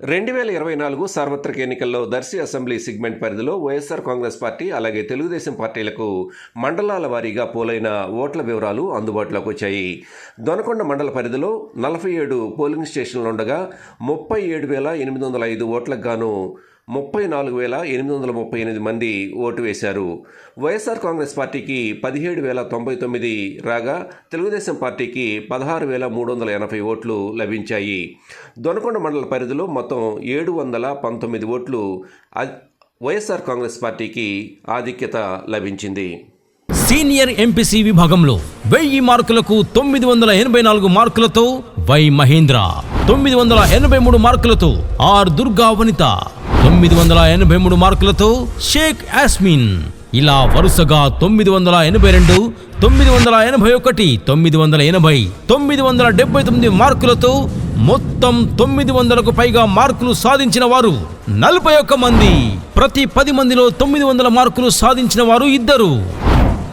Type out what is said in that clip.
రెండు వేల ఇరవై నాలుగు సార్వత్రిక ఎన్నికల్లో దర్శి అసెంబ్లీ సిగ్మెంట్ పరిధిలో వైఎస్ఆర్ కాంగ్రెస్ పార్టీ అలాగే తెలుగుదేశం పార్టీలకు మండలాల వారీగా పోలైన ఓట్ల వివరాలు అందుబాటులోకి వచ్చాయి. దొనకొండ మండల పరిధిలో నలభై ఏడు పోలింగ్ స్టేషన్లు ఉండగా ముప్పై ఏడు వేల ఎనిమిది వందల ఐదు ఓట్లకు గాను ముప్పై నాలుగు వేల ఎనిమిది వందల ముప్పై ఎనిమిది మంది ఓటు వేశారు. వైఎస్ఆర్ కాంగ్రెస్ పార్టీకి పదిహేడు వేల తొంభై తొమ్మిది రాగా తెలుగుదేశం పార్టీకి పదహారు వేల మూడు వందల ఎనభై ఓట్లు లభించాయి. దొనకొండ మండల పరిధిలో మొత్తం ఏడు వందల పంతొమ్మిది ఓట్లు వైఎస్ఆర్ కాంగ్రెస్ పార్టీకి ఆధిక్యత లభించింది. సీనియర్ ఎంపీసీ విభాగంలో వెయ్యి మార్కులకు తొమ్మిది వందల ఎనభై నాలుగు మార్కులతో వై మహేంద్ర తొమ్మిది వందల ఎనభై మూడు మార్కులతో ఆర్ దుర్గా వనిత తొమ్మిది వందల ఎనభై మూడు మార్కులతో షేక్ యాస్మిన్. ఇలా వరుసగా తొమ్మిది వందల ఎనభై రెండు తొమ్మిది వందల ఎనభై ఒకటి తొమ్మిది వందల ఎనభై తొమ్మిది వందల డెబ్బై తొమ్మిది మార్కులతో మొత్తం తొమ్మిది వందలకు పైగా మార్కులు సాధించిన వారు నలభై ఒక్క మంది. ప్రతి పది మందిలో తొమ్మిది వందల మార్కులు సాధించిన వారు ఇద్దరు.